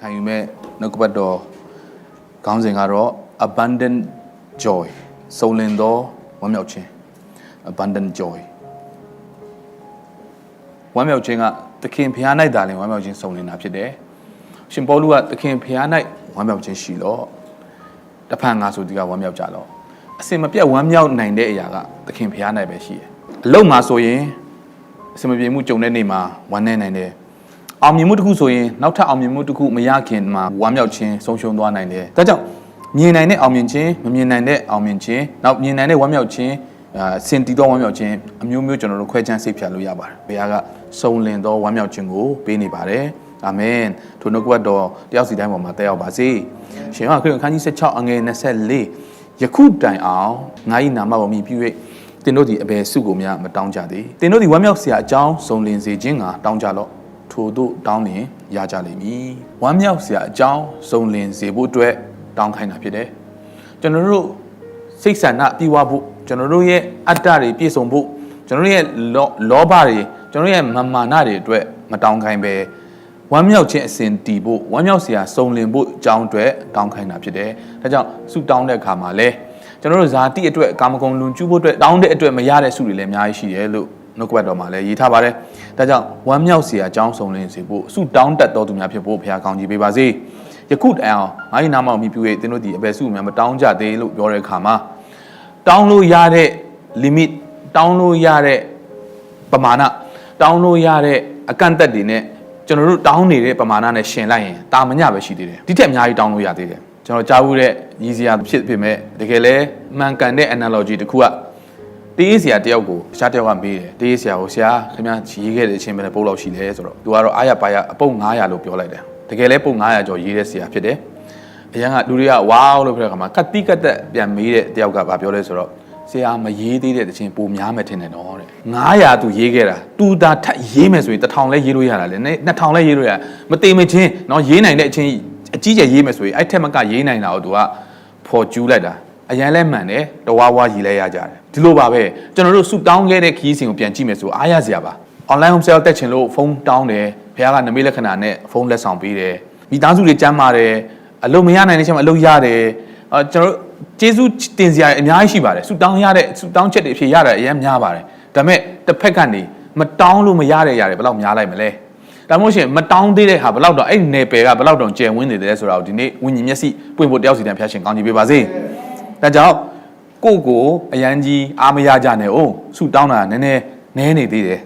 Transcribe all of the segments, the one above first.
ခံယူမဲ့နှုတ်ကပတ်တော်ခေါင်းစဉ်ကတော့ abundant joy စုံလင်သောဝမ်းမြောက်ခြင်း abundant joy ဝမ်းမြောက်ခြင်းကသခင်ဖျား၌သာလင်ဝမ်းမြောက်ခြင်းစုံလင်တာဖြစ်တယ်ရှင်ပေါလုကသခင်ဖျား၌ဝမ်းမြောက်ခြင်းရှိတော့တဖန်ငါဆိုဒီကဝမ်းမြောက်ကြတော့အစင်မပြတ်ဝမ်းမြောက်နိုင်တဲ့အရာကသခင်ဖျား၌ပဲရှိတယ်အလုံးမှာဆိုရင်အစင်မပြေမှုကြုံတဲ့နေ့မှာဝမ်းနေနိုင်တယ် အောင်မြင်မှုတစ်ခုဆိုရင်နောက်ထပ်အောင်မြင်မှုတစ်ခုမရခင်မှာဝမ်းမြောက်ခြင်းဆုံးရှုံးသွားနိုင်တယ်ဒါကြောင့်မြင်နိုင်တဲ့အောင်မြင်ခြင်းမမြင်နိုင်တဲ့အောင်မြင်ခြင်းနောက်မြင်နိုင်တဲ့ဝမ်းမြောက်ခြင်းအာစင်တီသောဝမ်းမြောက်ခြင်းအမျိုးမျိုးကျွန်တော်တို့ခွဲခြမ်းစိတ်ဖြတ်လို့ရပါတယ်ဘုရားကစုံလင်သောဝမ်းမြောက်ခြင်းကိုပေးနေပါတယ်အာမင်ထိုနှုတ်ကပတ်တော်တယောက်စီတိုင်းပေါ်မှာတက်ရောက်ပါစေရှင်ဟောခရစ်ဝင်ခန်းကြီး16အငယ်24ယခုတိုင်အောင်ငါ၏နာမကိုမြည်ပြု၍သင်တို့သည်အဘယ်စုကိုများမတောင်းကြသည်သင်တို့သည်ဝမ်းမြောက်စရာအကြောင်းစုံလင်စေခြင်းကတောင်းကြလော့ ထိုတို့တောင်းလျင်ရကြလိမ့်မည်ဝမ်းမြောက်စရာအကြောင်းစုံလင်စေဖို့အတွက်တောင်းခိုင်းတာဖြစ်တယ်ကျွန်တော်တို့စိတ်ဆန္ဒပြေဝဖို့ကျွန်တော်တို့ရဲ့အတ္တတွေပြည့်စုံဖို့ကျွန်တော်တို့ရဲ့လောလောဘတွေကျွန်တော်တို့ရဲ့မာမာနတွေအတွက်မတောင်းခိုင်းပဲဝမ်းမြောက်ခြင်းအစဉ်တည်ဖို့ဝမ်းမြောက်စရာစုံလင်ဖို့အကြောင်းအတွက်တောင်းခိုင်းတာဖြစ်တယ်။ဒါကြောင့်ဆုတောင်းတဲ့အခါမှာလဲကျွန်တော်တို့ဇာတိအတွက်ကာမဂုဏ်လွန်ကျူးဖို့အတွက်တောင်းတဲ့အတွက်မရတဲ့ဆုတွေလည်းအများကြီးရှိတယ်လို့ နှုတ်ကပတ်တော်မှာလည်းရေးထားပါတယ်။ဒါကြောင့်ဝမ်းမြောက်စရာအကြောင်းစုံလင်စေဖို့ဆုတောင်းတတ်တော်သူများဖြစ်ဖို့ဘုရားကောင်းကြီးပေးပါစေ။ယခုတိုင်အောင်ငါ၏နာမကိုမြည်ပြု၍သင်တို့ဒီအဘယ်ဆုများမတောင်းကြသေးလို့ပြောတဲ့အခါမှာတောင်းလို့ရတဲ့ limit တောင်းလို့ရတဲ့ပမာဏတောင်းလို့ရတဲ့အကန့်အသတ်တွေနဲ့ကျွန်တော်တို့တောင်းနေတဲ့ပမာဏနဲ့ရှင်လိုက်ရင်တာမညပဲရှိသေးတယ်ဒီထက်အများကြီးတောင်းလို့ရသေးတယ်ကျွန်တော်ကြားဘူးတဲ့ရည်စရာဖြစ်ဖြစ်မဲ့တကယ်လဲမှန်ကန်တဲ့ analogy တစ်ခုက တေးဆရာတယောက်ကိုတခြားတယောက်ကမေးတယ်တေးဆရာကိုဆရာခင်ဗျာရေးခဲ့တဲ့အချိန်ပဲပုံလောက်ရှိတယ်ဆိုတော့သူကတော့အားရပါရအပုံ900လို့ပြောလိုက်တယ်တကယ်လဲပုံ900ကျော်ရေးတဲ့ဆရာဖြစ်တယ်အရန်ကလူတွေကဝေါလို့ပြောတဲ့ခါမှာကတိကတက်ပြန်မေးတဲ့တယောက်ကဘာပြောလဲဆိုတော့ဆရာမရေးသေးတဲ့တခြင်းပိုများမယ်ထင်တယ်နော်တဲ့900သူရေးခဲ့တာသူသာထပ်ရေးမယ်ဆိုရင်1000လဲရေးလို့ရတာလေ2000လဲရေးလို့ရမတေမချင်းနော်ရေးနိုင်တဲ့အချင်းအကြီးကျယ်ရေးမယ်ဆိုရင်အဲ့ထက်မကရေးနိုင်တာကိုသူကဖော်ကျူးလိုက်တာ အရင်လဲမှန်တယ်တဝါဝါရေးလဲရကြတယ်ဒီလိုပါပဲကျွန်တော်တို့ဆူတောင်းခဲ့တဲ့ခီးစဉ်ကိုပြန်ကြည့်မယ်ဆိုအားရစရာပါ online home sale တက်ချင်လို့ဖုန်းတောင်းတယ်ဘုရားကနမိတ်လက္ခဏာနဲ့ဖုန်းလက်ဆောင်ပေးတယ်မိသားစုတွေကြမ်းပါတယ်အလုပ်မရနိုင်တဲ့ချိန်မှာအလုပ်ရတယ်အဲကျွန်တော်တို့ကျေးဇူးတင်စရာအများကြီးရှိပါတယ်ဆူတောင်းရတဲ့ဆူတောင်းချက်တွေအဖြစ်ရတာအများများပါတယ်ဒါပေမဲ့တစ်ဖက်ကနေမတောင်းလို့မရတဲ့ຢာတွေဘယ်လောက်များလိုက်မလဲဒါမှမဟုတ်ရှင်မတောင်းသေးတဲ့ဟာဘယ်လောက်တော့အဲ့ဒီနယ်ပယ်ကဘယ်လောက်တော့ကျယ်ဝန်းနေတယ်ဆိုတာကိုဒီနေ့ဝิญဉ်မျက်စိပွင့်ဖို့တယောက်စီတန်ဖျားရှင်ကောင်းကြီးပေးပါစေ ဒါကြောင့်ကိုယ့်ကိုအရန်ကြီးအားမရကြနဲ့哦ဆူတောင်းတာနည်းနည်းနည်းနေသေးတယ်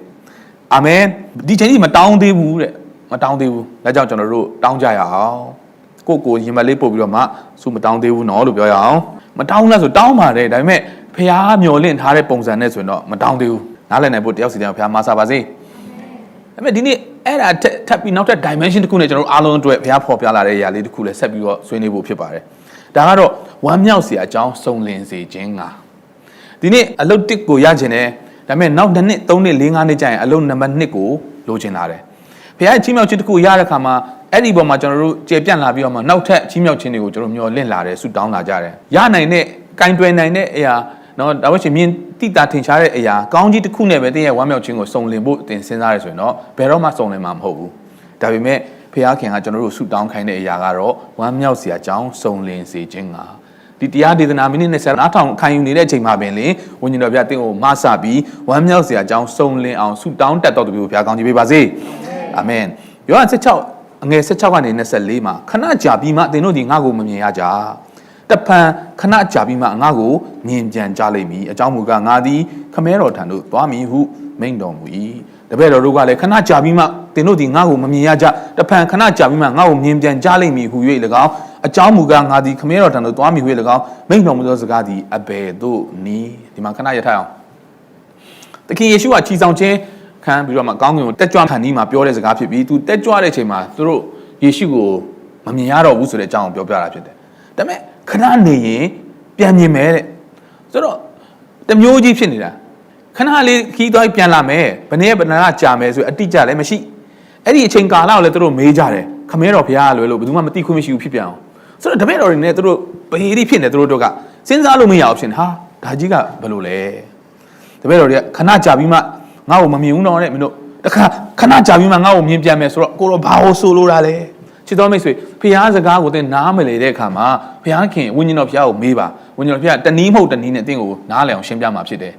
အာမင်ဒီချိန်ကြီးမတောင်းသေးဘူးတဲ့မတောင်းသေးဘူးဒါကြောင့်ကျွန်တော်တို့တောင်းကြရအောင်ကိုယ့်ကိုယ်ရင်မလေးပို့ပြီးတော့မှစုမတောင်းသေးဘူးနော်လို့ပြောရအောင်မတောင်းလားဆိုတောင်းပါတယ်ဒါပေမဲ့ဖះမျော်လင့်ထားတဲ့ပုံစံနဲ့ဆိုရင်တော့မတောင်းသေးဘူးနားလည်နိုင်ဖို့တယောက်စီတယောက်ဖះမဆာပါစေဒါပေမဲ့ဒီနေ့အဲ့ဒါထပ်ထပ်ပြီးနောက်ထပ် dimension တစ်ခုနဲ့ကျွန်တော်တို့အားလုံးအတွက်ဖះဖော်ပြလာတဲ့အရာလေးတစ်ခုလည်းဆက်ပြီးတော့ဆွေးနွေးဖို့ဖြစ်ပါတယ် ဒါကတော့ဝမ်းမြောက်စရာအကြောင်းစုံလင်စေခြင်းကဒီနေ့အလုတ်တစ်ကိုရချင်တယ်ဒါပေမဲ့နောက်တစ်နှစ်သုံးနှစ်လေးငါးနှစ်ကြာရင်အလုတ်နံပါတ်1ကိုလိုချင်လာတယ်ဘုရားရဲ့ချီးမြှောက်ခြင်းတစ်ခုရတဲ့ခါမှာအဲ့ဒီပေါ်မှာကျွန်တော်တို့ကျေပြန့်လာပြီးတော့မှနောက်ထပ်ချီးမြှောက်ခြင်းတွေကိုကျွန်တော်မျှော်လင့်လာတယ်ဆုတောင်းလာကြတယ်ရနိုင်တဲ့ကင်တွယ်နိုင်တဲ့အရာနော်ဒါမှမဟုတ်မြင်တိတာထင်ရှားတဲ့အရာကောင်းကြီးတစ်ခုနဲ့ပဲတင်းရဲ့ဝမ်းမြောက်ခြင်းကိုစုံလင်ဖို့တင်စဉ်းစားရဆိုရင်တော့ဘယ်တော့မှစုံလင်မှာမဟုတ်ဘူးဒါပေမဲ့ဘု ရားခင်ကကျွန်တော်တို့ဆုတောင်းခိုင်းတဲ့အရာကတော့ဝမ်းမြောက်စရာအကြောင်းစုံလင်စေခြင်းကဒီတရားဒေသနာမိနစ်20နားထောင်ခံယူနေတဲ့အချိန်မှာပင်လေဝိညာဉ်တော်ဘုရားတင့်ကိုမဆပြီးဝမ်းမြောက်စရာအကြောင်းစုံလင်အောင်ဆုတောင်းတတ်တော်သူကိုဘုရားကောင်းချီးပေးပါစေအာမင်ယောဟန်16အငယ်16ကနေ24မှာခဏကြာပြီးမှသင်တို့ဒီငါ့ကိုမမြင်ရကြတပံခဏကြာပြီးမှငါ့ကိုမြင်ပြန်ကြလိမ့်မည်အကြောင်းမူကားငါသည်ခမဲတော်ထံသို့သွားမည်ဟုမိန့်တော်မူ၏ တပည့်တော်တို့ကလည်းခဏကြာပြီးမှသင်တို့ဒီငါ့ကိုမမြင်ရကြတပံခဏကြာပြီးမှငါ့ကိုမြင်ပြန်ကြလိမ့်မည်ဟု၍၎င်းအကြောင်းမူကားငါသည်ခမဲတော်ထံသို့သွားမည်ဟု၍၎င်းမိန့်တော်မူသောစကားသည်အဘယ်သို့နည်းဒီမှာခဏရထားအောင်သခင်ယေရှုကခြီဆောင်ခြင်းခံပြီးတော့မှကောင်းကင်ကိုတက်ကြွခံဒီမှာပြောတဲ့စကားဖြစ်ပြီးသူတက်ကြွတဲ့အချိန်မှာသူတို့ယေရှုကိုမမြင်ရတော့ဘူးဆိုတဲ့အကြောင်းကိုပြောပြတာဖြစ်တယ်ဒါပေမဲ့ခဏနေရင်ပြန်မြင်မယ်တဲ့ဆိုတော့တစ်မျိုးကြီးဖြစ်နေတာ ခဏလေးခီးသွားပြီးပြန်လာမယ်ဘယ်နည်းဘယ်နှကကြာမယ်ဆိုအတိအကျလည်းမရှိအဲ့ဒီအချိန်ကာလကိုလည်းသူတို့မေးကြတယ်ခမဲတော်ဘုရားလွယ်လို့ဘယ်သူမှမသိခွင့်မရှိဘူးဖြစ်ပြန်အောင်ဆိုတော့တပည့်တော်တွေနဲ့သူတို့ဘယ်ဒီဖြစ်နေသူတို့တို့ကစဉ်းစားလို့မရအောင်ဖြစ်နေဟာဒါကြီးကဘယ်လိုလဲတပည့်တော်တွေကခဏကြာပြီးမှငါ့ကိုမမြင်ဘူးတော့တဲ့မင်းတို့တခါခဏကြာပြီးမှငါ့ကိုမြင်ပြန်မယ်ဆိုတော့ကိုတော့ဘာလို့ဆိုလိုတာလဲချစ်တော်မိတ်ဆွေဖခင်စကားကိုသင်နားမလည်တဲ့အခါမှာဖခင်ဝိညာဉ်တော်ဖခင်ကိုမေးပါဝိညာဉ်တော်ဖခင်တနည်းမဟုတ်တနည်းနဲ့သင်ကိုနားလည်အောင်ရှင်းပြမှာဖြစ်တယ်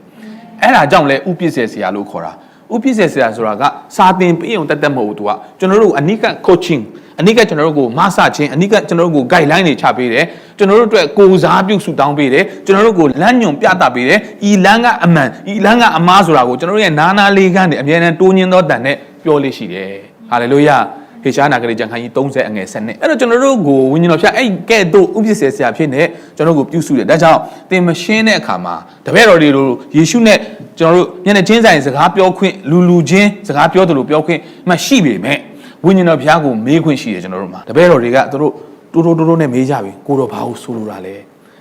အဲ့ဒါကြောင့်လဲဥပစ္စေဆရာလို့ခေါ်တာဥပစ္စေဆရာဆိုတာကစာသင်ပေးအောင်တတ်တတ်မဟုတ်ဘူးသူကကျွန်တော်တို့အနိက coaching အနိကကျွန်တော်တို့ကိုမဆချင်းအနိကကျွန်တော်တို့ကို guideline တွေချပေးတယ်ကျွန်တော်တို့အတွက်ကိုယ်စားပြုဆူတောင်းပေးတယ်ကျွန်တော်တို့ကိုလမ်းညွန်ပြသပေးတယ်ဤလမ်းကအမှန်ဤလမ်းကအမားဆိုတာကိုကျွန်တော်တို့ရဲ့နာနာလေးကနေအမြဲတမ်းတိုးညင်းသောတန်နဲ့ပြောလေးရှိတယ်ဟာလေလုယာ ဟေရှားနာဂရိကျမ်းခန်းကြီး30အငယ်7နဲ့အဲ့တော့ကျွန်တော်တို့ကိုဝိညာဉ်တော်ဖျားအဲ့ကဲ့သို့ဥပ္ပစေဆရာဖြစ်နေကျွန်တော်တို့ကိုပြုစုတယ်ဒါကြောင့်သင်မရှင်းတဲ့အခါမှာတပည့်တော်တွေလိုယေရှုနဲ့ကျွန်တော်တို့မျက်နှာချင်းဆိုင်စကားပြောခွင့်လူလူချင်းစကားပြောတယ်လို့ပြောခွင့်မှရှိပေမဲ့ဝိညာဉ်တော်ဖျားကိုမေးခွင့်ရှိတယ်ကျွန်တော်တို့မှာတပည့်တော်တွေကသူတို့တိုးတိုးတိုးတိုးနဲ့မေးကြပြီကိုတော့ဘာလို့ဆိုလိုတာလဲ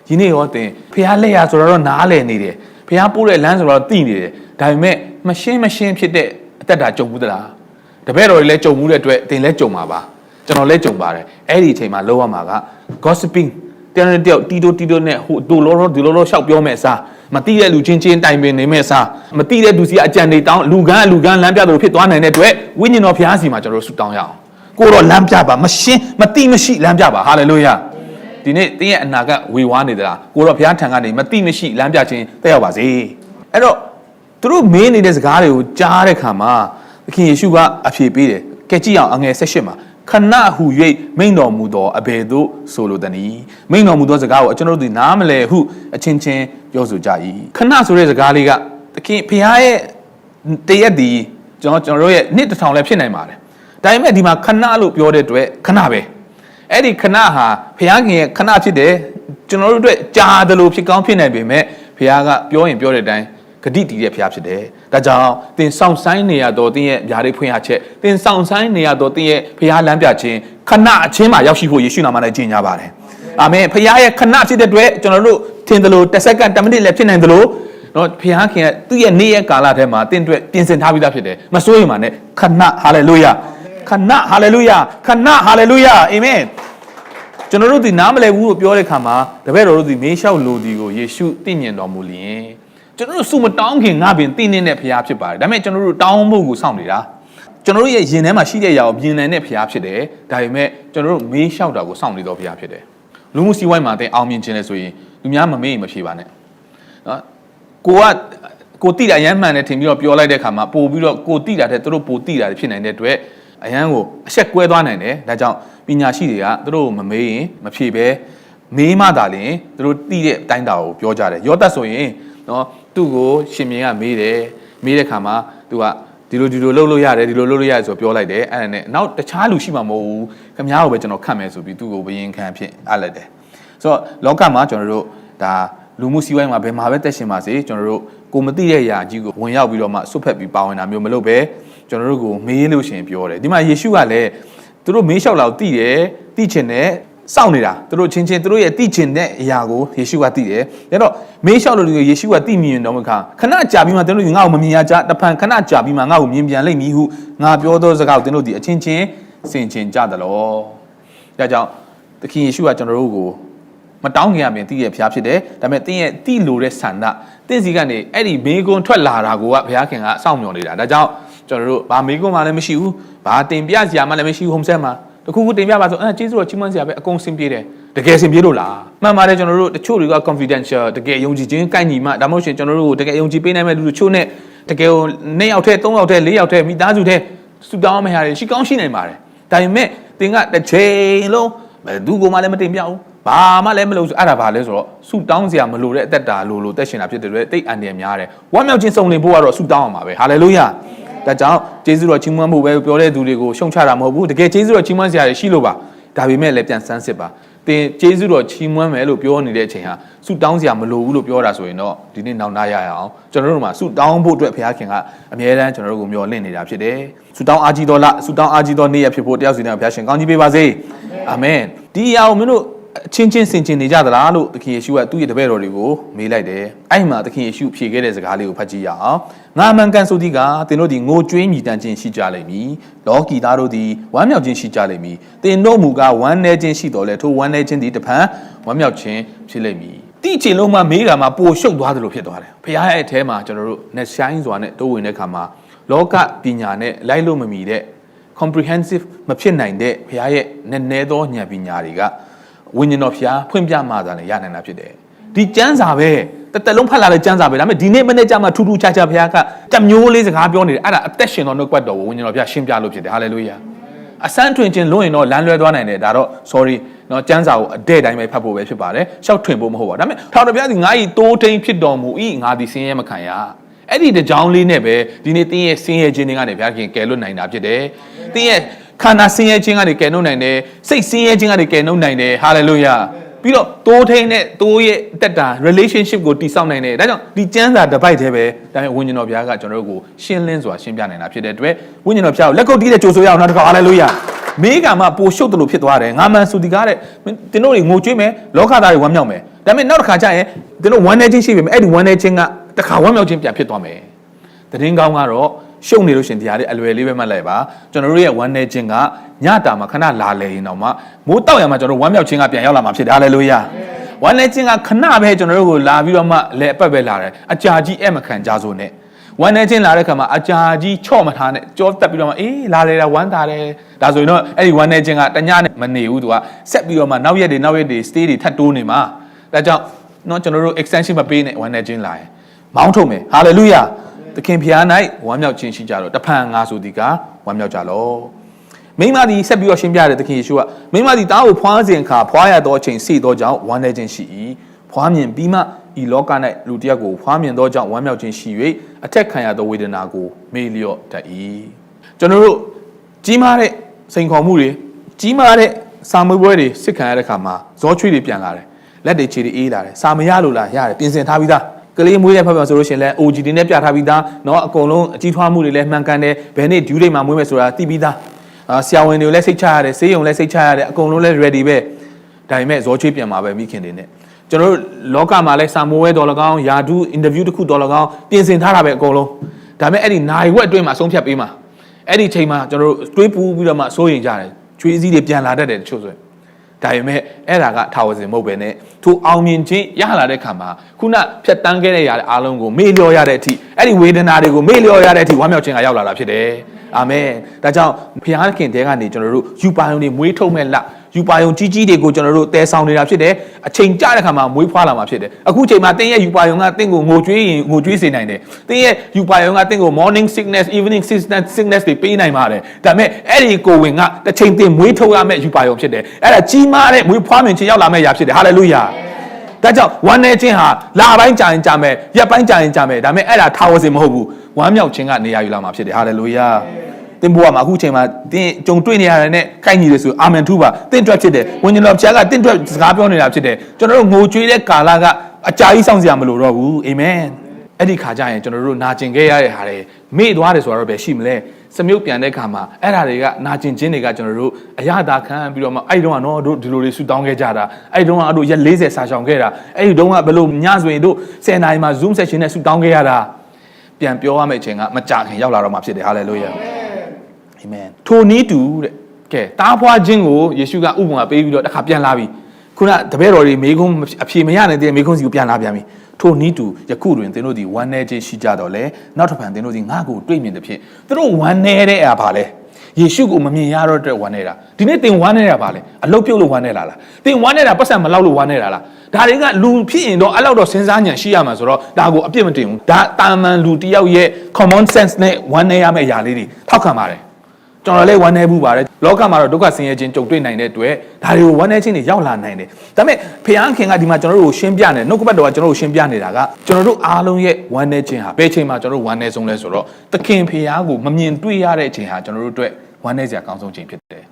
ဒီနေ့ရောတင်ဖျားလက်ရဆိုတော့နားလည်နေတယ်ဖျားပို့တဲ့လမ်းဆိုတော့သိနေတယ်ဒါပေမဲ့မရှင်းမရှင်းဖြစ်တဲ့အသက်တာကြုံဘူးသလား တပည့်တော်တွေလည်းကြုံမှုတဲ့အတွက်တင်လည်းကြုံပါပါကျွန်တော်လည်းကြုံပါတယ်အဲ့ဒီအချိန်မှာလောက်ရမှာက gossiping တယောက်နဲ့တယောက်တီတိုတီတိုနဲ့ဟိုဒိုလောလောဒီလောလောရှောက်ပြောမဲ့အစားမတိတဲ့လူချင်းချင်းတိုင်ပင်နေမဲ့အစားမတိတဲ့လူစီအကြံတွေတောင်းလူကန်းလူကန်းလမ်းပြတယ်လို့ဖြစ်သွားနိုင်တဲ့အတွက်ဝိညာဉ်တော်ဖျားစီမှာကျွန်တော်တို့ဆုတောင်းရအောင်ကိုတော့လမ်းပြပါမရှင်းမတိမရှိလမ်းပြပါဟာလေလုယာဒီနေ့တင်းရဲ့အနာကဝေဝါးနေသလားကိုတော့ဘုရားထံကနေမတိမရှိလမ်းပြခြင်းတက်ရောက်ပါစေအဲ့တော့သူတို့မင်းနေတဲ့စကားတွေကိုကြားတဲ့ခါမှာ သခင်ယေရှုကအဖြေပေးတယ်ကဲကြည့်အောင်အငယ်၁၈မှာခဏဟု၍မိန်တော်မူသောအဘယ်သို့ဆိုလိုတနည်းမိန်တော်မူသောစကားကိုကျွန်တော်တို့ဒီနားမလဲဟုအချင်းချင်းပြောဆိုကြ၏ခဏဆိုတဲ့စကားလေးကသခင်ဖခင်ရဲ့တရက်ဒီကျွန်တော်ကျွန်တော်တို့ရဲ့နှစ်တစ်ထောင်လည်းဖြစ်နိုင်ပါတယ်ဒါပေမဲ့ဒီမှာခဏလို့ပြောတဲ့အတွက်ခဏပဲအဲ့ဒီခဏဟာဖခင်ရဲ့ခဏဖြစ်တယ်ကျွန်တော်တို့အတွက်ကြာတယ်လို့ဖြစ်ကောင်းဖြစ်နိုင်ပေမဲ့ဖခင်ကပြောရင်ပြောတဲ့အတိုင်းဂတိတည်တဲ့ဖရားဖြစ်တယ်။ ဒါကြောင့်သင်ဆောင်ဆိုင်နေရတော့သင်ရဲ့ဗျာဒိတ်ဖွင့်ရချက်သင်ဆောင်ဆိုင်နေရတော့သင်ရဲ့ဖရားလမ်းပြခြင်းခဏအချင်းမှာရောက်ရှိဖို့ယေရှုနာမနဲ့ကြီးညာပါတယ်။အာမင်ဖရားရဲ့ခဏဖြစ်တဲ့အတွက်ကျွန်တော်တို့ထင်တယ်လို့တစ်စက္ကန့်10မိနစ်လည်းဖြစ်နိုင်တယ်လို့နော်ဖရားခင်ကသူ့ရဲ့နေ့ရက်ကာလထဲမှာသင်အတွက်ပြင်ဆင်ထားပြီးသားဖြစ်တယ်။မစိုးရိမ်ပါနဲ့ခဏဟာလေလုယာခဏဟာလေလုယာခဏဟာလေလုယာအာမင်ကျွန်တော်တို့ဒီနားမလည်ဘူးလို့ပြောတဲ့ခါမှာတပည့်တော်တို့ဒီမေးလျှောက်လိုဒီကိုယေရှုသိမြင်တော်မူလျင် ကျွန်တော်တို့စုမတောင်းခင်ငါပင်သိနေတဲ့ဖရားဖြစ်ပါတယ်ဒါပေမဲ့ကျွန်တော်တို့တောင်းဖို့ကိုစောင့်နေတာကျွန်တော်တို့ရဲ့ရင်ထဲမှာရှိတဲ့ຢာကိုမြင်နိုင်တဲ့ဖရားဖြစ်တယ်ဒါပေမဲ့ကျွန်တော်တို့မေးလျှောက်တာကိုစောင့်နေတော့ဖရားဖြစ်တယ်လူမှုစီးပွားရေးမှာတင်အောင်မြင်ခြင်းလဲဆိုရင်လူများမမေးရင်မဖြေပါနဲ့နော်ကိုကကိုတိတာအရမ်းမှန်တယ်ထင်ပြီးတော့ပြောလိုက်တဲ့ခါမှာပို့ပြီးတော့ကိုတိတာတဲ့သူတို့ပိုတိတာဖြစ်နိုင်တဲ့အတွက်အရန်ကိုအဆက်ကွဲသွားနိုင်တယ်ဒါကြောင့်ပညာရှိတွေကသူတို့မမေးရင်မဖြေပဲမေးမှသာလျှင်သူတို့တိတဲ့အတိုင်းတာကိုပြောကြတယ်ရောတတ်ဆိုရင်နော် သူ့ကိုရှင်မြင်းကမေးတယ်မေးတဲ့ခါမှာသူကဒီလိုဒီလိုလုပ်လို့ရတယ်ဒီလိုလုပ်လို့ရတယ်ဆိုပြောလိုက်တယ်အဲ့ဒါနဲ့နောက်တခြားလူရှိမှာမဟုတ်ဘူးခမ ्या ကိုပဲကျွန်တော်ခတ်မယ်ဆိုပြီးသူ့ကိုဘယင်ခံဖြစ်အပ်လိုက်တယ်ဆိုတော့လောကမှာကျွန်တော်တို့ဒါလူမှုစီးပွားရေးမှာဘယ်မှာပဲတက်ရှင်ပါစေကျွန်တော်တို့ကိုမသိတဲ့အရာကြီးကိုဝင်ရောက်ပြီးတော့မှဆွတ်ဖက်ပြီးပါဝင်တာမျိုးမလုပ်ပဲကျွန်တော်တို့ကိုမေးလို့ရှိရင်ပြောတယ်ဒီမှာယေရှုကလည်းသူတို့မေးလျှောက်လာကိုသိတယ်သိချင်တယ် စောင့်နေတာသူတို့ချင်းချင်းသူတို့ရဲ့သိချင်တဲ့အရာကိုယေရှုကသိတယ်ဒါတော့မေးလျှောက်လို့ယေရှုကသိမြင်တော့မှခါခဏကြာပြီးမှသူတို့ငါ့ကိုမမြင်ရကြတဖန်ခဏကြာပြီးမှငါ့ကိုမြင်ပြန်လိမ့်မည်ဟုငါပြောသောစကားကိုသူတို့ဒီအချင်းချင်းစင်ချင်ကြတယ်လို့ဒါကြောင့်သခင်ယေရှုကကျွန်တော်တို့ကိုမတောင်းခင်ရပြင်တည်ရဲ့ဘုရားဖြစ်တယ်ဒါပေမဲ့တင်းရဲ့တိလိုတဲ့ဆန္ဒတင်းစီကနေအဲ့ဒီမေကွန်းထွက်လာတာကိုကဘုရားခင်ကအဆောင်မျှော်နေတာဒါကြောင့်ကျွန်တော်တို့ဘာမေကွန်းမှလည်းမရှိဘူးဘာတင်ပြစရာမှလည်းမရှိဘူး home set မှာ တခုခုတင်ပြပါဆိုအဲကျေးဇူးတော်ချီးမွမ်းစရာပဲအကုန်စင်ပြေတယ်တကယ်စင်ပြေလို့လားမှန်ပါတယ်ကျွန်တော်တို့တချို့တွေက confidential တကယ်ယုံကြည်ခြင်းကိုညီမှဒါမှမဟုတ်ရှင်ကျွန်တော်တို့ကိုတကယ်ယုံကြည်ပေးနိုင်မဲ့လူတချို့နဲ့တကယ်ကို2ယောက်ထဲ3ယောက်ထဲ4ယောက်ထဲမိသားစုထဲစူတောင်းမရတယ်ရှိကောင်းရှိနိုင်ပါတယ်ဒါပေမဲ့တင်ကတစ်ချိန်လုံးဘယ်သူကမှလည်းမတင်ပြဘူးဘာမှလည်းမလုပ်ဆိုအဲ့ဒါဘာလဲဆိုတော့ဆူတောင်းစရာမလိုတဲ့အသက်တာလိုလိုတက်ရှင်တာဖြစ်တဲ့အတွက်တိတ်အန်တယ်များတယ်ဝမ်းမြောက်ခြင်းစုံလင်ဖို့ကတော့ဆူတောင်းအောင်ပါပဲဟာလေလုယာ ဒါကြောင့်ဂျေဇုတော်ချီးမွမ်းဖို့ပဲပြောတဲ့သူတွေကိုရှုံချတာမဟုတ်ဘူးတကယ်ဂျေဇုတော်ချီးမွမ်းစရာရှိလို့ပါဒါပေမဲ့လည်းပြန်ဆန်းစစ်ပါတင်ဂျေဇုတော်ချီးမွမ်းမယ်လို့ပြောနေတဲ့အချိန်ဟာဆူတောင်းစရာမလိုဘူးလို့ပြောတာဆိုရင်တော့ဒီနေ့နောက်နာရရအောင်ကျွန်တော်တို့မှာဆူတောင်းဖို့အတွက်ဘုရားခင်ကအမြဲတမ်းကျွန်တော်တို့ကိုမျှော်လင့်နေတာဖြစ်တယ်ဆူတောင်းအားကြီးတော်လားဆူတောင်းအားကြီးတော်နေ့ရဖြစ်ဖို့တယောက်စီတိုင်းဘုရားရှင်ကောင်းကြီးပေးပါစေအာမင်ဒီအရာကိုမင်းတို့အ ချင်းချင်းဆင်ခြင်နေကြသလားလို့သခင်ယေရှုကသူ့ရဲ့တပည့်တော်တွေကိုမေးလိုက်တယ်။အဲ့မှာသခင်ယေရှုဖြေခဲ့တဲ့စကားလေးကိုဖတ်ကြည့်ရအောင်။ငါအမှန်ကန်ဆိုသည်ကသင်တို့သည်ငိုကြွေးမြည်တမ်းခြင်းရှိကြလိမ့်မည်။လောကီသားတို့သည်ဝမ်းမြောက်ခြင်းရှိကြလိမ့်မည်။သင်တို့မူကားဝမ်းနည်းခြင်းရှိတော်လဲထိုဝမ်းနည်းခြင်းသည်တဖန်ဝမ်းမြောက်ခြင်းဖြစ်လိမ့်မည်။တိချင်လုံးမှမေးတာမှာပိုရှုပ်သွားသလိုဖြစ်သွားတယ်။ဖခင်ရဲ့အထဲမှာကျွန်တော်တို့ net shine စွာနဲ့တိုးဝင်တဲ့ခါမှာလောကပညာနဲ့လိုက်လို့မမီတဲ့ comprehensive မဖြစ်နိုင်တဲ့ဘုရားရဲ့နည်းနည်းသောဉာဏ်ပညာတွေက ဝိညာဉ်တော်ဖျားဖွင့်ပြမှသာလေရနိုင်တာဖြစ်တယ်ဒီကျမ်းစာပဲတသက်လုံးဖတ်လာတဲ့ကျမ်းစာပဲဒါပေမဲ့ဒီနေ့မနေ့ကျမှထူးထူးခြားခြားဖျားကတမျိုးလေးစကားပြောနေတယ်အဲ့ဒါအသက်ရှင်တော်နှုတ်ကပတ်တော်ကိုဝိညာဉ်တော်ဖျားရှင်းပြလို့ဖြစ်တယ်ဟာလေလုယာအစမ်းထွင်ခြင်းလွင့်ရင်တော့လမ်းလွဲသွားနိုင်တယ်ဒါတော့ sorry နော်စံစာကိုအတဲ့တိုင်းပဲဖတ်ဖို့ပဲဖြစ်ပါတယ်ရှောက်ထွင်ဖို့မဟုတ်ပါဒါပေမဲ့ထောင်တော်ပြားစီငါဤတိုးထိန်ဖြစ်တော်မူဤငါသည်ဆင်းရဲမခံရအဲ့ဒီတကြောင်လေးနဲ့ပဲဒီနေ့တင်းရဲ့ဆင်းရဲခြင်းတွေကနေဘုရားခင်ကယ်လွတ်နိုင်တာဖြစ်တယ်တင်းရဲ့ ခန္ဓာဆင်းရဲခြင်းကနေကယ်နှုတ်နိုင်တယ်စိတ်ဆင်းရဲခြင်းကနေကယ်နှုတ်နိုင်တယ် hallelujah ပြီးတော့တိုးထိန်နဲ့တိုးရဲ့အသက်တာ relationship ကိုတည်ဆောက်နိုင်တယ်ဒါကြောင့်ဒီကျမ်းစာတစ်ပိုက်တည်းပဲဒါပေမဲ့ဝိညာဉ်တော်ဘုရားကကျွန်တော်တို့ကိုရှင်းလင်းစွာရှင်းပြနိုင်တာဖြစ်တဲ့အတွက်ဝိညာဉ်တော်ဘုရားကိုလက်ကုပ်တီးတဲ့ကြိုဆိုရအောင်နောက်တစ်ခါ hallelujah မေးကမှပိုရှုပ်တယ်လို့ဖြစ်သွားတယ်ငါမှန်ဆိုဒီကားတဲ့တင်းတို့တွေငိုကြွေးမယ်လောကသားတွေဝမ်းမြောက်မယ်ဒါပေမဲ့နောက်တစ်ခါကျရင်တင်းတို့ဝမ်းနေခြင်းရှိပြီမယ်အဲ့ဒီဝမ်းနေခြင်းကတစ်ခါဝမ်းမြောက်ခြင်းပြန်ဖြစ်သွားမယ်သတင်းကောင်းကတော့ ရှုံနေလို့ရှရင်တရားလေးအလွယ်လေးပဲမှတ်လိုက်ပါကျွန်တော်တို့ရဲ့ဝမ်းနေခြင်းကညတာမှာခဏလာလေရင်တော့မှမိုးတောက်ရမှာကျွန်တော်တို့ဝမ်းမြောက်ခြင်းကပြန်ရောက်လာမှာဖြစ်တယ်ဟာလေလုယာဝမ်းနေခြင်းကခဏပဲကျွန်တော်တို့ကိုလာပြီးတော့မှလဲအပတ်ပဲလာတယ်အကြာကြီးအဲ့မခံကြဆိုနဲ့ဝမ်းနေခြင်းလာတဲ့ခါမှာအကြာကြီးချော့မထားနဲ့ကြောတက်ပြီးတော့မှအေးလာလေတာဝမ်းတာတယ်ဒါဆိုရင်တော့အဲ့ဒီဝမ်းနေခြင်းကတညနဲ့မနေဘူးသူကဆက်ပြီးတော့မှနောက်ရက်တွေနောက်ရက်တွေ stay တွေထပ်တိုးနေမှာဒါကြောင့်เนาะကျွန်တော်တို့ extension မပေးနဲ့ဝမ်းနေခြင်းလာရင်မောင်းထုတ်မယ်ဟာလေလုယာ သခင်ဖျား၌ဝမ်းမြောက်ခြင်းရှိကြတော့တဖန်ငါဆိုဒီကဝမ်းမြောက်ကြလော့မိမသည်ဆက်ပြီးတော့ရှင်းပြတယ်သခင်ယေရှုကမိမသည်တားကိုဖွားစဉ်အခါဖွားရသောအချိန်စေသောကြောင့်ဝမ်းနေခြင်းရှိ၏ဖွားမြင်ပြီးမှဤလောက၌လူတစ်ယောက်ကိုဖွားမြင်သောကြောင့်ဝမ်းမြောက်ခြင်းရှိ၍အထက်ခံရသောဝေဒနာကိုမေ့လျော့တတ်၏ကျွန်တော်တို့ကြီးမားတဲ့စိန်ခေါ်မှုတွေကြီးမားတဲ့စာမွေးပွဲတွေစစ်ခံရတဲ့ခါမှာဇောချွေးတွေပြန်လာတယ်လက်တွေခြေတွေအေးလာတယ်စာမရလို့လားရတယ်ပြင်ဆင်ထားပြီးသား ကလေးမွေးတဲ့ဖက်ဖက်ဆိုလို့ရှိရင်လည်း OGD နဲ့ပြထားပြီးသားเนาะအကုန်လုံးအကြီးထွားမှုတွေလည်းမှန်ကန်တယ်ဘယ်နေ့ due date မှာမွေးမယ်ဆိုတာသိပြီးသားအာဆရာဝန်တွေကိုလည်းစိတ်ချရတယ်ဆေးရုံလည်းစိတ်ချရတယ်အကုန်လုံးလည်း ready ပဲဒါပေမဲ့ဇောချွေးပြန်มาပဲမိခင်တွေနဲ့ကျွန်တော်တို့လောကမှာလည်းစာမိုးဝဲတော်လကောင်းယာဒူ interview တစ်ခုတော်လကောင်းပြင်ဆင်ထားတာပဲအကုန်လုံးဒါပေမဲ့အဲ့ဒီနိုင်ဝက်အတွင်းမှာဆုံးဖြတ်ပေးမှာအဲ့ဒီချိန်မှာကျွန်တော်တို့တွေးပူးပြီးတော့မှစိုးရင်ကြတယ်ချွေးစည်းတွေပြန်လာတတ်တယ်တချို့ဆိုရင် ဒါပေမဲ့အဲ့ဒါကထာဝစဉ်မဟုတ်ပဲနဲ့သူအောင်မြင်ခြင်းရလာတဲ့ခါမှာခုနဖြတ်တန်းခဲ့တဲ့ຢာတဲ့အားလုံးကိုမေ့လျော့ရတဲ့အထိအဲ့ဒီဝေဒနာတွေကိုမေ့လျော့ရတဲ့အထိဝမ်းမြောက်ခြင်းကရောက်လာတာဖြစ်တယ်အာမင်ဒါကြောင့်ဘုရားခင်တဲကနေကျွန်တော်တို့ယူပါယုံတွေမွေးထုတ်မဲ့လက် ယူပါယုံကြီးကြီးတွေကိုကျွန်တော်တို့တဲဆောင်နေတာဖြစ်တယ်အချိန်ကြတဲ့ခါမှာမွေးဖွားလာမှာဖြစ်တယ်အခုချိန်မှာတင်းရဲ့ယူပါယုံကတင်းကိုငိုကြွေးရင်ငိုကြွေးစေနိုင်တယ်တင်းရဲ့ယူပါယုံကတင်းကို morning sickness evening sickness sickness တွေပေးနိုင်ပါတယ်ဒါပေမဲ့အဲ့ဒီကိုဝင်ကတစ်ချိန်တင်မွေးထုတ်ရမယ့်ယူပါယုံဖြစ်တယ်အဲ့ဒါကြီးမားတဲ့မွေးဖွားမြင်ခြင်းရောက်လာမယ့်ຢာဖြစ်တယ် hallelujah ဒါကြောင့်ဝမ်းနေခြင်းဟာလာပိုင်းကြာရင်ကြာမယ်ရက်ပိုင်းကြာရင်ကြာမယ်ဒါပေမဲ့အဲ့ဒါထာဝစဉ်မဟုတ်ဘူးဝမ်းမြောက်ခြင်းကနေရာယူလာမှာဖြစ်တယ်ဟာလေလုယာ သင်ဘုရားမှာအခုချိန်မှာသင်ကြုံတွေ့နေရတဲ့နဲ့ကိုက်ညီတယ်ဆိုအာမင်ထူပါသင်အတွက်ဖြစ်တယ်ဝိညာဉ်တော်ဘုရားကသင်အတွက်စကားပြောနေတာဖြစ်တယ်ကျွန်တော်တို့ငိုကြွေးတဲ့ကာလကအကြာကြီးစောင့်စရာမလိုတော့ဘူးအာမင်အဲ့ဒီခါကျရင်ကျွန်တော်တို့နာကျင်ခဲ့ရတဲ့ဟာတွေမေ့သွားတယ်ဆိုတော့ပဲရှိမလဲစမြုပ်ပြန်တဲ့ခါမှာအဲ့ဓာတွေကနာကျင်ခြင်းတွေကကျွန်တော်တို့အရသာခံပြီးတော့မှအဲ့တုန်းကတော့တို့ဒီလိုတွေဆူတောင်းခဲ့ကြတာအဲ့တုန်းကတို့ရက်40စာရှောင်ခဲ့တာအဲ့ဒီတုန်းကဘယ်လိုညဆိုရင်တို့10နာရီမှာ Zoom session နဲ့ဆူတောင်းခဲ့ရတာပြန်ပြောရမယ့်အချိန်ကမကြာခင်ရောက်လာတော့မှဖြစ်တယ်ဟာလေလုယာ အာမင်ထိုနည်းတူတဲ့ကဲတားဖွားခြင်းကိုယေရှုကဥပမာပေးပြီးတော့တစ်ခါပြန်လာပြီခုနတပည့်တော်တွေမိကုန်းအဖြေမရနိုင်တဲ့မိကုန်းစီကိုပြန်လာပြန်ပြီထိုနည်းတူယခုတွင်သင်တို့သည်ဝမ်းနည်းခြင်းရှိကြတော့လေနောက်တစ်ဖန်သင်တို့သည်ငါ့ကိုတွေ့မြင်တဲ့ဖြင့်သူတို့ဝမ်းနည်းတဲ့အရာပါလေယေရှုကိုမမြင်ရတော့တဲ့ဝမ်းနေတာဒီနေ့သင်ဝမ်းနေတာပါလေအလုတ်ပြုတ်လို့ဝမ်းနေတာလားသင်ဝမ်းနေတာပတ်စံမလောက်လို့ဝမ်းနေတာလားဒါတွေကလူဖြစ်ရင်တော့အဲ့လောက်တော့စဉ်းစားဉာဏ်ရှိရမှာဆိုတော့ဒါကိုအပြစ်မတင်ဘူးဒါတာမန်လူတယောက်ရဲ့ common sense နဲ့ဝမ်းနေရမယ့်အရာလေးတွေထောက်ခံပါတယ် ကျွန်တော်လည်းဝမ်းနေဘူးပါတယ်လောကမှာတော့ဒုက္ခဆင်းရဲခြင်းကြုံတွေ့နိုင်တဲ့အတွက်ဒါတွေကိုဝမ်းနေခြင်းတွေရောက်လာနိုင်တယ်ဒါပေမဲ့ဖခင်ခင်ကဒီမှာကျွန်တော်တို့ကိုရှင်းပြနေနှုတ်ကပတ်တော်ကကျွန်တော်တို့ရှင်းပြနေတာကကျွန်တော်တို့အားလုံးရဲ့ဝမ်းနေခြင်းဟာဘယ်ချိန်မှာကျွန်တော်တို့ဝမ်းနေဆုံးလဲဆိုတော့သခင်ဖခင်ကိုမမြင်တွေ့ရတဲ့အချိန်ဟာကျွန်တော်တို့အတွက်ဝမ်းနေစရာအကောင်းဆုံးချိန်ဖြစ်တယ်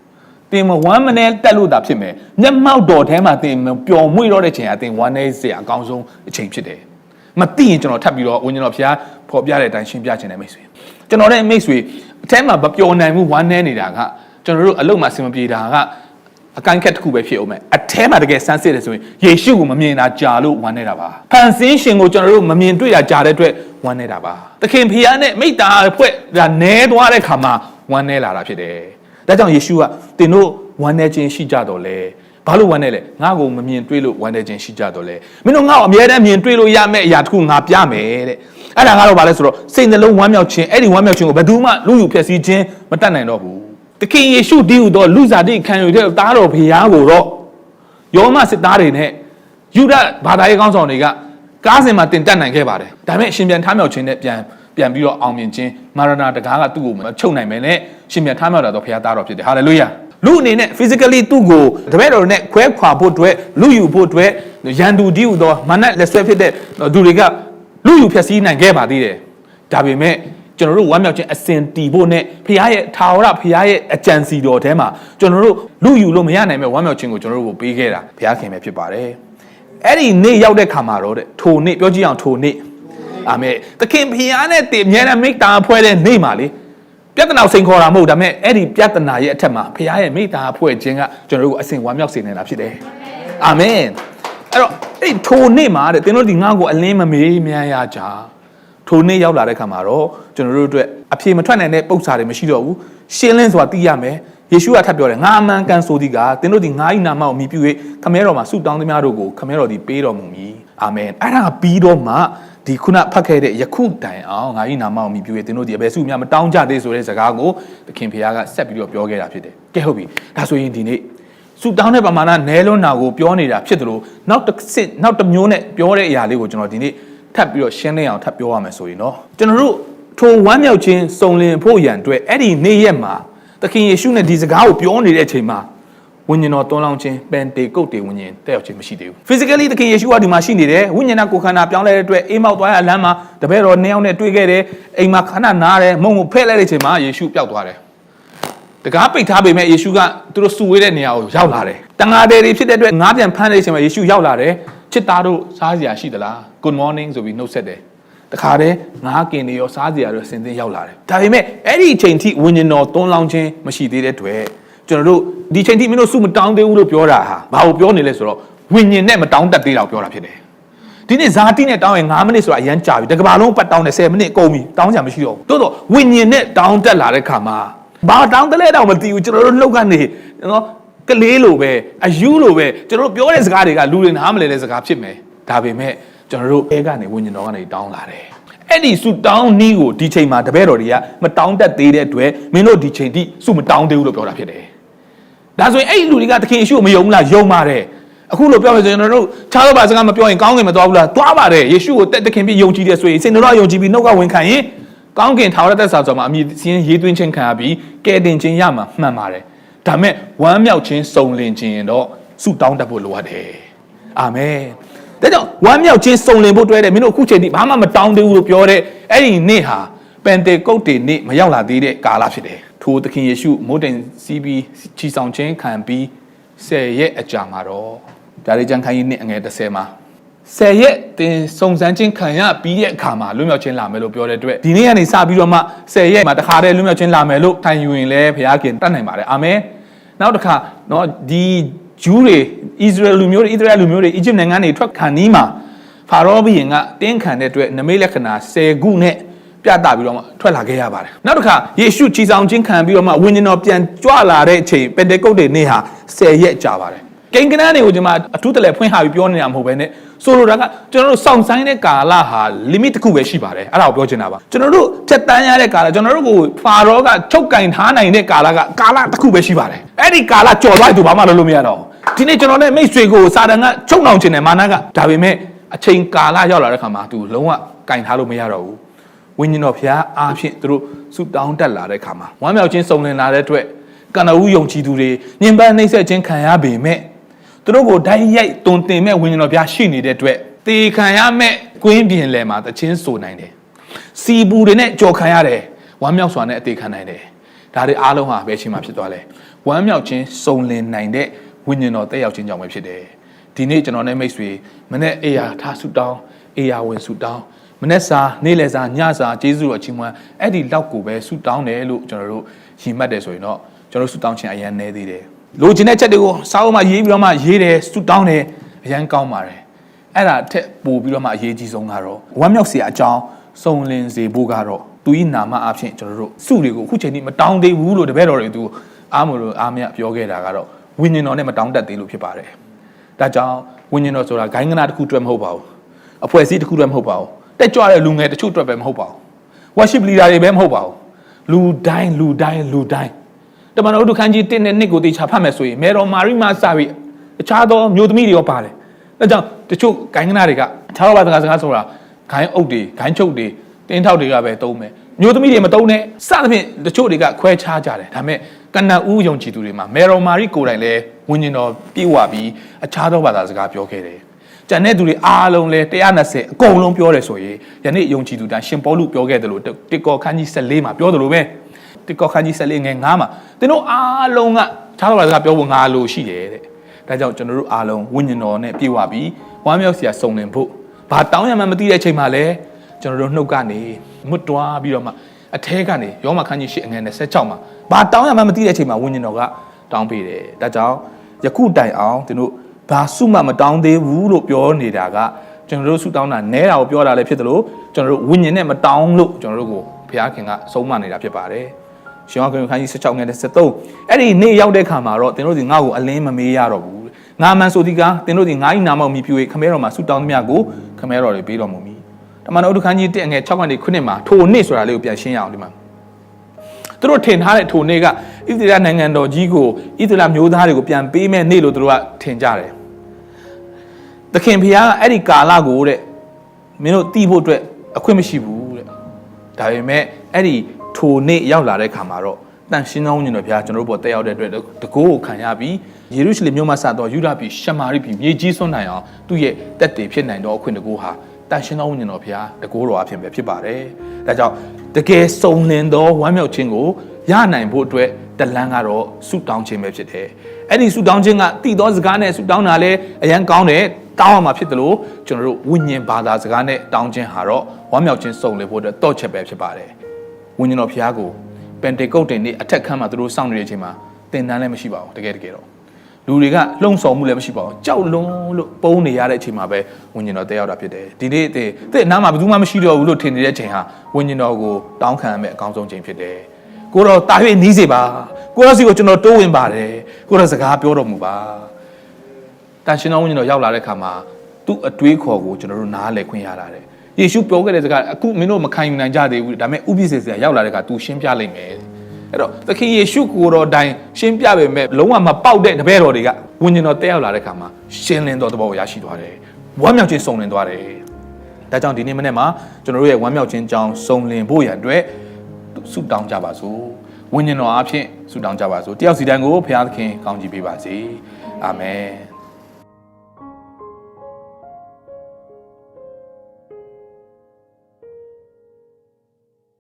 တင်မဝမ်းမနဲ့တက်လို့တာဖြစ်မယ်မျက်မှောက်တော်ထဲမှာတင်ပျော်မွေ့တော့တဲ့ချိန်ဟာတင်ဝမ်းနေစရာအကောင်းဆုံးအချိန်ဖြစ်တယ်မသိရင်ကျွန်တော်ထပ်ပြီးတော့ဝိညာဉ်တော်ဖျားဖော်ပြတဲ့အတိုင်းရှင်းပြခြင်းနဲ့မိတ်ဆွေကျွန်တော်တဲ့မိတ်ဆွေ အထဲမှာမပျော်နိုင်ဘူးဝမ်းနေနေတာကကျွန်တော်တို့အလုပ်မှာဆင်မပြေတာကအကိုင်းခက်တစ်ခုပဲဖြစ်အောင်မယ်အထဲမှာတကယ်ဆန်းစစ်တယ်ဆိုရင်ယေရှုကိုမမြင်တာကြာလို့ဝမ်းနေတာပါဖန်ဆင်းရှင်ကိုကျွန်တော်တို့မမြင်တွေ့တာကြာတဲ့အတွက်ဝမ်းနေတာပါသခင်ဖျားနဲ့မိတ္တာဖွဲ့ဒါနဲသွားတဲ့ခါမှာဝမ်းနေလာတာဖြစ်တယ်ဒါကြောင့်ယေရှုကတင်တို့ဝမ်းနေခြင်းရှိကြတော့လေ ဘာလို့ဝမ်းနေလဲငါ့ကိုမမြင်တွေ့လို့ဝမ်းနေခြင်းရှိကြတော့လေမင်းတို့ငါ့ကိုအမြဲတမ်းမြင်တွေ့လို့ရမယ့်အရာတစ်ခုငါပြမယ်တဲ့အဲ့ဒါကတော့ဘာလဲဆိုတော့စိတ်နှလုံးဝမ်းမြောက်ခြင်းအဲ့ဒီဝမ်းမြောက်ခြင်းကိုဘယ်သူမှလူယူဖျက်ဆီးခြင်းမတတ်နိုင်တော့ဘူးသခင်ယေရှုတည်ဟူသောလူစားတိခံယူတဲ့သားတော်ဘုရားကိုတော့ယောမစစ်သားတွေနဲ့ယူဒဘာသာရေးကောင်းဆောင်တွေကကားစင်မှာတင်တက်နိုင်ခဲ့ပါတယ်ဒါပေမဲ့အရှင်ပြန်ထားမြောက်ခြင်းနဲ့ပြန်ပြန်ပြီးတော့အောင်မြင်ခြင်းမာရနာတကားကသူ့ကိုမချုပ်နိုင်မယ်နဲ့ရှင်ပြန်ထားမြောက်တာတော့ဘုရားသားတော်ဖြစ်တယ်ဟာလေလုယာ လူအနေနဲ့ physically သူ့ကိုတပည့်တော်နဲ့ခွဲခွာဖို့အတွက်လူယူဖို့အတွက်ရန်သူတည်ဟူသောမနက်လက်ဆွဲဖြစ်တဲ့သူတွေကလူယူဖြည့်ဆည်းနိုင်ခဲ့ပါသေးတယ်ဒါပေမဲ့ကျွန်တော်တို့ဝမ်းမြောက်ခြင်းအစဉ်တည်ဖို့နဲ့ဖခင်ရဲ့ထာဝရဖခင်ရဲ့အကြံစီတော်ထဲမှာကျွန်တော်တို့လူယူလို့မရနိုင်မဲ့ဝမ်းမြောက်ခြင်းကိုကျွန်တော်တို့ကိုပေးခဲ့တာဖခင်ပဲဖြစ်ပါတယ်အဲ့ဒီနေ့ရောက်တဲ့ခါမှာတော့တဲ့ထိုနေ့ပြောကြည့်အောင်ထိုနေ့အာမင်သခင်ဖခင်နဲ့တည်အမြဲတမ်းမိတ္တာဖွဲ့တဲ့နေ့မှာလေ ပြဿနာကိုစိန်ခေါ်တာမဟုတ်ဒါပေမဲ့အဲ့ဒီပြဿနာရဲ့အထက်မှာဖခင်ရဲ့မိတ္တာဖွဲ့ခြင်းကကျွန်တော်တို့ကိုအစဉ်ဝမ်းမြောက်စေနေတာဖြစ်တယ်အာမင်အဲ့တော့အဲ့ဒီထိုနေ့မှာတဲ့သင်တို့ဒီငါ့ကိုအလင်းမမေးမြန်းရကြထိုနေ့ရောက်လာတဲ့ခါမှာတော့ကျွန်တော်တို့အတွက်အပြေမထွက်နိုင်တဲ့ပု္ပ္ပာတွေမရှိတော့ဘူးရှင်းလင်းစွာသိရမယ်ယေရှုကထပ်ပြောတယ်ငါအမှန်ကန်ဆိုသည်ကသင်တို့ဒီငါ၏နာမကိုမြည်ပြု၍ခမဲတော်မှာဆုတောင်းသမျှတို့ကိုခမဲတော်သည်ပေးတော်မူမည်အာမင်အဲ့ဒါပြီးတော့မှ ဒီခုနဖတ်ခဲ့တဲ့ယခုတိုင်အောင်ငါ၏နာမကိုမြည်ပြု၍သင်တို့ဒီအဘယ်ဆုများမတောင်းကြသေးဆိုတဲ့စကားကိုသခင်ဖခင်ကဆက်ပြီးတော့ပြောခဲ့တာဖြစ်တယ်ကဲဟုတ်ပြီဒါဆိုရင်ဒီနေ့ဆုတောင်းတဲ့ပမာဏနဲလွန်းတာကိုပြောနေတာဖြစ်တယ်လို့နောက်တစ်စစ်နောက်တစ်မျိုးနဲ့ပြောတဲ့အရာလေးကိုကျွန်တော်ဒီနေ့ထပ်ပြီးတော့ရှင်းလင်းအောင်ထပ်ပြောရမယ်ဆိုရင်တော့ကျွန်တော်တို့ထိုဝမ်းမြောက်ခြင်းစုံလင်ဖို့ရန်အတွက်အဲ့ဒီနေ့ရက်မှာသခင်ယေရှုနဲ့ဒီစကားကိုပြောနေတဲ့အချိန်မှာ ဝိညာဉ်တော်တွန်းလောင်းခြင်းပန်တေကုတ်တေဝိညာဉ်တက်ရောက်ခြင်းမရှိသေးဘူး physically သခင်ယေရှုကဒီမှာရှိနေတယ်ဝိညာဉ်နဲ့ကိုယ်ခန္ဓာပြောင်းလဲတဲ့အတွက်အိမ်မောက်သွားရလမ်းမှာတပည့်တော်နှစ်ယောက်နဲ့တွေ့ခဲ့တယ်အိမ်မှာခဏနားတယ်မုံကိုဖဲ့လိုက်တဲ့အချိန်မှာယေရှုပျောက်သွားတယ်တကားပိတ်ထားပေမဲ့ယေရှုကသူတို့စုဝေးတဲ့နေရာကိုရောက်လာတယ်။တန်ဃာတွေတွေဖြစ်တဲ့အတွက်ငါးပြန်ဖမ်းတဲ့အချိန်မှာယေရှုရောက်လာတယ်။ချစ်သားတို့စားစရာရှိသလား။ Good morning ဆိုပြီးနှုတ်ဆက်တယ်။တခါတည်းငါးကင်တွေရောစားစရာတွေဆင်သင်းရောက်လာတယ်။ဒါပေမဲ့အဲ့ဒီအချိန်ထိဝိညာဉ်တော်တွန်းလောင်းခြင်းမရှိသေးတဲ့အတွက် ကျွန်တော်တို့ဒီအချိန်ထိမင်းတို့စုမတောင်းသေးဘူးလို့ပြောတာဟာဘာကိုပြောနေလဲဆိုတော့ဝိညာဉ်နဲ့မတောင်းတတ်သေးတာကိုပြောတာဖြစ်တယ်။ဒီနေ့ဇာတိနဲ့တောင်းရင်9မိနစ်ဆိုတာအရန်ကြာပြီတကဘာလုံးပတ်တောင်းတယ်10မိနစ်ကုန်ပြီတောင်းကြမရှိတော့ဘူးတိုးတော့ဝိညာဉ်နဲ့တောင်းတက်လာတဲ့ခါမှာဘာတောင်းတလဲတော့မသိဘူးကျွန်တော်တို့နှုတ်ကနေနော်ကလေးလိုပဲအယူလိုပဲကျွန်တော်တို့ပြောတဲ့စကားတွေကလူတွေနားမလည်တဲ့စကားဖြစ်မယ်ဒါပေမဲ့ကျွန်တော်တို့အဲကနေဝိညာဉ်တော်ကနေတောင်းလာတယ်အဲ့ဒီစုတောင်းနီးကိုဒီချိန်မှာတပည့်တော်တွေကမတောင်းတတ်သေးတဲ့အတွက်မင်းတို့ဒီချိန်ထိစုမတောင်းသေးဘူးလို့ပြောတာဖြစ်တယ် ဒါဆိုရင်အဲ့ဒီလူတွေကသခင်ယေရှုကိုမယုံဘူးလားယုံပါတယ်အခုလို့ပြောမယ်ဆိုရင်ကျွန်တော်တို့ခြားသောဘာစကားမပြောရင်ကောင်းကင်မသွားဘူးလားသွားပါတယ်ယေရှုကိုတက်သခင်ပြယုံကြည်တယ်ဆိုရင်စင်တော်ယုံကြည်ပြီးနှုတ်ကဝင်ခံရင်ကောင်းကင်ထာဝရသက်စာဆိုမှာအမည်စင်းရေးသွင်းခြင်းခံရပြီးကယ်တင်ခြင်းရမှာမှန်ပါတယ်ဒါမဲ့ဝမ်းမြောက်ခြင်းစုံလင်ခြင်းရင်တော့ဆုတောင်းတတ်ဖို့လိုအပ်တယ်အာမင်ဒါကြောင့်ဝမ်းမြောက်ခြင်းစုံလင်ဖို့တွဲတယ်မင်းတို့အခုချိန်ထိဘာမှမတောင်းသေးဘူးလို့ပြောတဲ့အဲ့ဒီနေ့ဟာပန်တေကုတ်တေနေ့မရောက်လာသေးတဲ့ကာလဖြစ်တယ် ထိုသခင်ယေရှုမိုးတင်စီးပြီးချီဆောင်ခြင်းခံပြီး10ရက်အကြာမှာတော့ဒါရိကျန်ခိုင်းကြီးနှစ်အငယ်30မှာ10ရက်တင်စုံစမ်းခြင်းခံရပြီးတဲ့အခါမှာလွတ်မြောက်ခြင်းလာမယ်လို့ပြောတဲ့အတွက်ဒီနေ့ကနေစပြီးတော့မှ10ရက်မှာတခါတည်းလွတ်မြောက်ခြင်းလာမယ်လို့ထိုင်ယူရင်လည်းဘုရားခင်တတ်နိုင်ပါတယ်အာမင်နောက်တစ်ခါเนาะဒီဂျူးတွေဣသရေလလူမျိုးတွေဣသရေလလူမျိုးတွေအီဂျစ်နိုင်ငံတွေထွက်ခါနီးမှာဖာရောဘုရင်ကတင်းခံတဲ့အတွက်နမိတ်လက္ခဏာ10ခုနဲ့ ပြသပြီးတော့မှထွက်လာခဲ့ရပါတယ်နောက်တစ်ခါယေရှုခြေဆောင်ခြင်းခံပြီးတော့မှဝိညာဉ်တော်ပြန်ကြွလာတဲ့အချိန်ပင်တေကုတ်တွေနေ့ဟာ10ရက်ကြာပါတယ်ကိန်းကနန်းတွေကိုကျွန်မအထူးတလဲဖွင့်ဟာပြီးပြောနေတာမဟုတ်ဘဲနဲ့ဆိုလိုတာကကျွန်တော်တို့စောင့်ဆိုင်တဲ့ကာလဟာ limit တစ်ခုပဲရှိပါတယ်အဲ့ဒါကိုပြောချင်တာပါကျွန်တော်တို့ဖြတ်တန်းရတဲ့ကာလကျွန်တော်တို့ကိုဖာရောကချုပ်ကင်ထားနိုင်တဲ့ကာလကကာလတစ်ခုပဲရှိပါတယ်အဲ့ဒီကာလကြော်သွားသူဘာမှလုပ်လို့မရတော့ဘူးဒီနေ့ကျွန်တော်နဲ့မိတ်ဆွေကိုစာတန်ကချုပ်နှောင်ခြင်းနဲ့မာနကဒါပေမဲ့အချိန်ကာလရောက်လာတဲ့ခါမှာသူလုံးဝကင်ထားလို့မရတော့ဘူး ဝိညာဉ်တော်ဖျားအားဖြင့်သူတို့ဆုတောင်းတက်လာတဲ့ခါမှာဝမ်းမြောက်ခြင်းစုံလင်လာတဲ့အတွက်ကနဦးယုံကြည်သူတွေညင်ပန်းနှိမ့်ဆက်ခြင်းခံရပေမဲ့သူတို့ကိုဓာတ်ရိုက်တုံတင်မဲ့ဝိညာဉ်တော်ဖျားရှိနေတဲ့အတွက်တေခံရမဲ့ကွင်းပြင်လယ်မှာတခြင်းဆိုနိုင်တယ်စီပူတွေနဲ့ကြော်ခံရတယ်ဝမ်းမြောက်စွာနဲ့အသေးခံနိုင်တယ်ဒါတွေအားလုံးဟာဘယ်ချိန်မှဖြစ်သွားလဲဝမ်းမြောက်ခြင်းစုံလင်နိုင်တဲ့ဝိညာဉ်တော်တက်ရောက်ခြင်းကြောင့်ပဲဖြစ်တယ်ဒီနေ့ကျွန်တော်နဲ့မိတ်ဆွေမနေ့အေယာထားဆုတောင်းအေယာဝင်ဆုတောင်း မနေ့စာနေ့လယ်စာညစာကျေးဇူးတော်အချင်းမွန်းအဲ့ဒီလောက်ကိုပဲဆုတောင်းတယ်လို့ကျွန်တော်တို့ရည်မှတ်တယ်ဆိုရင်တော့ကျွန်တော်ဆုတောင်းခြင်းအရန်နေသေးတယ်လိုချင်တဲ့ချက်တွေကိုစာအုပ်မှာရေးပြီးတော့မှရေးတယ်ဆုတောင်းတယ်အရန်ကောင်းပါတယ်အဲ့ဒါထက်ပိုပြီးတော့မှအရေးကြီးဆုံးကတော့ဝမ်းမြောက်စရာအကြောင်းစုံလင်စေဖို့ကတော့သူဤနာမအဖြစ်ကျွန်တော်တို့စုတွေကိုအခုချိန်ထိမတောင်းသေးဘူးလို့တပည့်တော်တွေသူအားမလို့အားမရပြောခဲ့တာကတော့ဝိညာဉ်တော်နဲ့မတောင်းတတ်သေးလို့ဖြစ်ပါတယ်ဒါကြောင့်ဝိညာဉ်တော်ဆိုတာဂိုင်းကနာတစ်ခုအတွက်မဟုတ်ပါဘူးအဖွဲ့အစည်းတစ်ခုအတွက်မဟုတ်ပါဘူး တက်ကြွတဲ့လူငယ်တချို့အတွက်ပဲမဟုတ်ပါဘူး worship leader တွေပဲမဟုတ်ပါဘူးလူတိုင်းလူတိုင်းလူတိုင်းတမန်တော်တို့ခန်းကြီးတင်းတဲ့နှစ်ကိုတေချာဖတ်မယ်ဆိုရင်မေတော်မာရိမာစာပြီးအခြားသောမျိုးသမီးတွေရောပါတယ်။ဒါကြောင့်တချို့ဂိုင်းကနာတွေကခြားတော့ဘာစကားစကားဆိုတာဂိုင်းအုပ်တွေဂိုင်းချုပ်တွေတင်းထောက်တွေကပဲတုံးမယ်။မျိုးသမီးတွေမတုံးနဲ့စသဖြင့်တချို့တွေကခွဲခြားကြတယ်။ဒါပေမဲ့ကနဦးယုံကြည်သူတွေမှာမေတော်မာရိကိုယ်တိုင်လည်းဝိညာဉ်တော်ပြေဝပြီးအခြားသောဘာသာစကားပြောခဲ့တယ်။ ကျန်တဲ့သူတွေအားလုံးလဲ120အကုန်လုံးပြောတယ်ဆိုရင်ယနေ့ယုံကြည်သူတန်ရှင်ပေါလုပြောခဲ့တယ်လို့တစ်ကောခန်းကြီး14မှာပြောတယ်လို့ပဲတစ်ကောခန်းကြီး14ငယ်9မှာသင်တို့အားလုံးကခြားသောဘာသာစကားပြောဖို့ငါလိုရှိတယ်တဲ့ဒါကြောင့်ကျွန်တော်တို့အားလုံးဝိညာဉ်တော်နဲ့ပြေဝပြီးဝမ်းမြောက်စရာစုံလင်ဖို့ဘာတောင်းရမှမသိတဲ့အချိန်မှာလဲကျွန်တော်တို့နှုတ်ကနေမွတ်တွားပြီးတော့မှအထဲကနေရောမခန်းကြီး8အငယ်26မှာဘာတောင်းရမှမသိတဲ့အချိန်မှာဝိညာဉ်တော်ကတောင်းပေးတယ်ဒါကြောင့်ယခုတိုင်အောင်သင်တို့ ဘာစုမှမတောင်းသေးဘူးလို့ပြောနေတာကကျွန်တော်တို့ဆုတောင်းတာနဲတာကိုပြောတာလည်းဖြစ်တယ်လို့ကျွန်တော်တို့ဝိညာဉ်နဲ့မတောင်းလို့ကျွန်တော်တို့ကိုဘုရားခင်ကဆုံးမနေတာဖြစ်ပါတယ်ရှင်ဟောခင်ခန်းကြီး16ငယ်73အဲ့ဒီနေ့ရောက်တဲ့ခါမှာတော့သင်တို့ဒီငါ့ကိုအလင်းမမေးရတော့ဘူးငါမှန်ဆိုဒီကသင်တို့ဒီငါ့ဤနာမောက်မြည်ပြွေခမဲတော်မှာဆုတောင်းသမျှကိုခမဲတော်တွေပေးတော်မူမည်တမန်တော်ဥဒ္ဒခန်းကြီး1ငယ်6ကနေ9မှာထိုနေ့ဆိုတာလေးကိုပြန်ရှင်းရအောင်ဒီမှာသူတို့ထင်ထားတဲ့ထိုနေ့က ဣသရေလနိုင်ငံတော်ကြီးကိုဣသရေလမျိုးသားတွေကိုပြန်ပေးမဲ့နေ့လို့သူတို့ကထင်ကြတယ်သခင်ဖျားကအဲ့ဒီကာလကိုတဲ့မင်းတို့တီးဖို့အတွက်အခွင့်မရှိဘူးတဲ့ဒါပေမဲ့အဲ့ဒီထိုနေ့ရောက်လာတဲ့ခါမှာတော့တန်ရှင်းသောဝိညာဉ်တော်ဘုရားကျွန်တော်တို့ပေါ်တက်ရောက်တဲ့အတွက်တကိုးကိုခံရပြီးယေရုရှလင်မြို့မှာစတော့ယူဒပြည်ရှမာရိပြည်မြေကြီးစွန်းနိုင်အောင်သူ့ရဲ့တက်တည်ဖြစ်နိုင်သောအခွင့်တကိုးဟာတန်ရှင်းသောဝိညာဉ်တော်ဘုရားတကိုးတော်အဖြစ်ပဲဖြစ်ပါတယ်။ဒါကြောင့်တကယ်စုံလင်သောဝမ်းမြောက်ခြင်းကို ရနိုင်ဖို့အတွက်တလန်းကတော့ဆုတောင်းခြင်းပဲဖြစ်တယ်။အဲ့ဒီဆုတောင်းခြင်းကတည်သောစကားနဲ့ဆုတောင်းတာလဲအရန်ကောင်းတယ်တောင်းရမှာဖြစ်တယ်လို့ကျွန်တော်တို့ဝိညာဉ်ဘာသာစကားနဲ့တောင်းခြင်းဟာတော့ဝမ်းမြောက်ခြင်းစုံလင်ဖို့အတွက်တော့ချက်ပဲဖြစ်ပါတယ်။ဝိညာဉ်တော်ဘုရားကိုပန်တေကုတ်တင်နေ့အထက်ခန်းမှာသူတို့စောင့်နေတဲ့အချိန်မှာသင်တန်းလည်းမရှိပါဘူးတကယ်တကယ်တော့လူတွေကလှုံ့ဆော်မှုလည်းမရှိပါဘူးကြောက်လွန်းလို့ပုံနေရတဲ့အချိန်မှာပဲဝိညာဉ်တော်တက်ရောက်တာဖြစ်တယ်ဒီနေ့တဲ့တဲ့အနားမှာဘယ်သူမှမရှိတော့ဘူးလို့ထင်နေတဲ့အချိန်ဟာဝိညာဉ်တော်ကိုတောင်းခံရမယ့်အကောင်းဆုံးချိန်ဖြစ်တယ် ကိုတော့တာ၍နီးစေပါကိုတော့စီကိုကျွန်တော်တိုးဝင်ပါတယ်ကိုတော့စကားပြောတော်မူပါတန်ရှင်တော်ဝိညာဉ်တော်ရောက်လာတဲ့ခါမှာသူ့အတွေးခေါ်ကိုကျွန်တော်တို့နားလည်ခွင့်ရတာတဲ့ယေရှုပြောခဲ့တဲ့စကားအခုမင်းတို့မခံယူနိုင်ကြသေးဘူးဒါပေမဲ့ဥပိ္ပစေစရာရောက်လာတဲ့ခါ तू ရှင်းပြလိုက်မယ်အဲ့တော့သခင်ယေရှုကိုတော်တိုင်ရှင်းပြပေမဲ့လုံးဝမပေါက်တဲ့တပည့်တော်တွေကဝိညာဉ်တော်တက်ရောက်လာတဲ့ခါမှာရှင်းလင်းတော်သဘောကိုရရှိသွားတယ်ဝမ်းမြောက်ခြင်းစုံလင်သွားတယ်ဒါကြောင့်ဒီနေ့မနေ့မှာကျွန်တော်တို့ရဲ့ဝမ်းမြောက်ခြင်းကြောင်းစုံလင်ဖို့ရန်အတွက် ဆုတောင်းကြပါစို့ဝိညာဉ်တော်အားဖြင့်ဆုတောင်းကြပါစို့တယောက်စီတိုင်းကိုဘုရားသခင်ကောင်းချီးပေးပါစေအာမင်